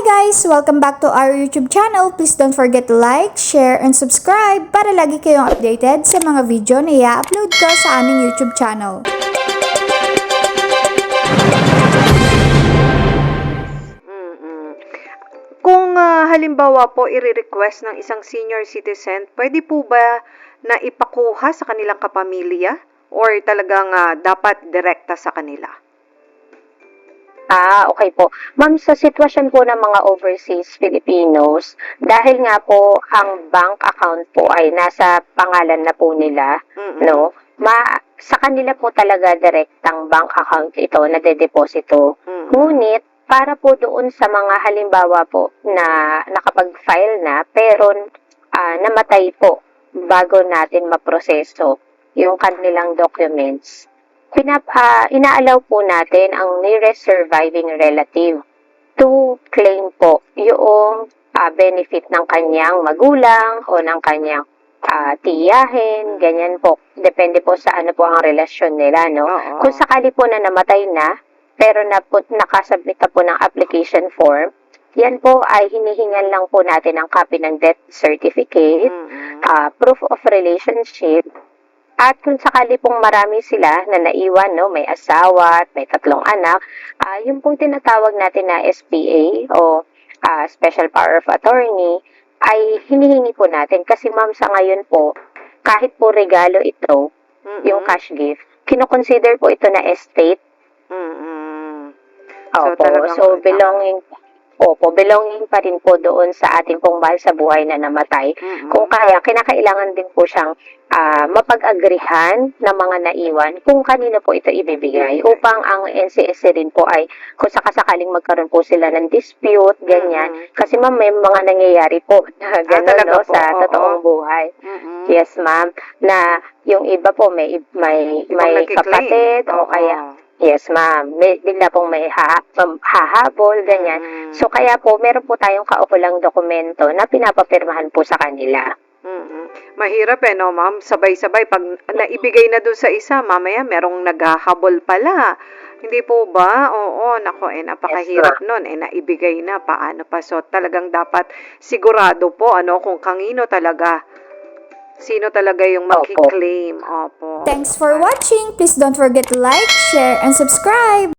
guys! Welcome back to our YouTube channel. Please don't forget to like, share, and subscribe para lagi kayong updated sa mga video na i-upload ko sa aming YouTube channel. Kung ah, halimbawa po i-request ng isang senior citizen, pwede po ba na ipakuha sa kanilang kapamilya? Or talagang ah, dapat direkta sa kanila? Ah, okay po. Ma'am, sa sitwasyon po ng mga overseas Filipinos, dahil nga po ang bank account po ay nasa pangalan na po nila, Mm-mm. no? Ma sa kanila po talaga direktang bank account ito na dedeposito. Mm-mm. Ngunit para po doon sa mga halimbawa po na nakapag-file na pero ah, namatay po bago natin maproseso yung kanilang documents, pinap ah, inaalaw po natin ang nearest surviving relative to claim po yung ah, benefit ng kanyang magulang o ng kanyang ah, tiyahin, ganyan po. Depende po sa ano po ang relasyon nila, no? Oo. Kung sakali po na namatay na, pero na po, nakasubmit na po ng application form, yan po ay hinihingan lang po natin ang copy ng death certificate, Mm-mm. ah, proof of relationship, at kung sakali pong marami sila na naiwan, no, may asawa at may tatlong anak, ah, yung pong tinatawag natin na SPA o ah, Special Power of Attorney, ay hinihingi po natin kasi ma'am sa ngayon po, kahit po regalo ito, Mm-mm. yung cash gift, kinoconsider po ito na estate Mm-mm. Opo, talagang- so belonging Opo, belonging pa rin po doon sa ating pong mahal sa buhay na namatay. Mm-mm. Kung kaya, kinakailangan din po siyang ah, mapag-agrihan ng mga naiwan kung kanino po ito ibibigay upang ang NCSC rin po ay kung sakasakaling magkaroon po sila ng dispute, ganyan. Mm-mm. Kasi ma'am, may mga nangyayari po na gano'n talaga no, po? sa Oo. totoong buhay. Mm-mm. Yes, ma'am. Na yung iba po may may may kapatid o Oo. kaya Yes, ma'am. May, bigla pong may ha, um, hahabol, ganyan. Mm. So, kaya po, meron po tayong kaukulang dokumento na pinapapirmahan po sa kanila. Mm-mm. Mahirap eh, no, ma'am? Sabay-sabay. Pag naibigay na doon sa isa, mamaya merong naghahabol pala. Hindi po ba? Oo, nako, eh, napakahirap nun. Eh, naibigay na. Paano pa? So, talagang dapat sigurado po, ano, kung kanino talaga, sino talaga yung Opo. magkiklaim. Opo. Thanks for watching! Please don't forget to like, share, and subscribe!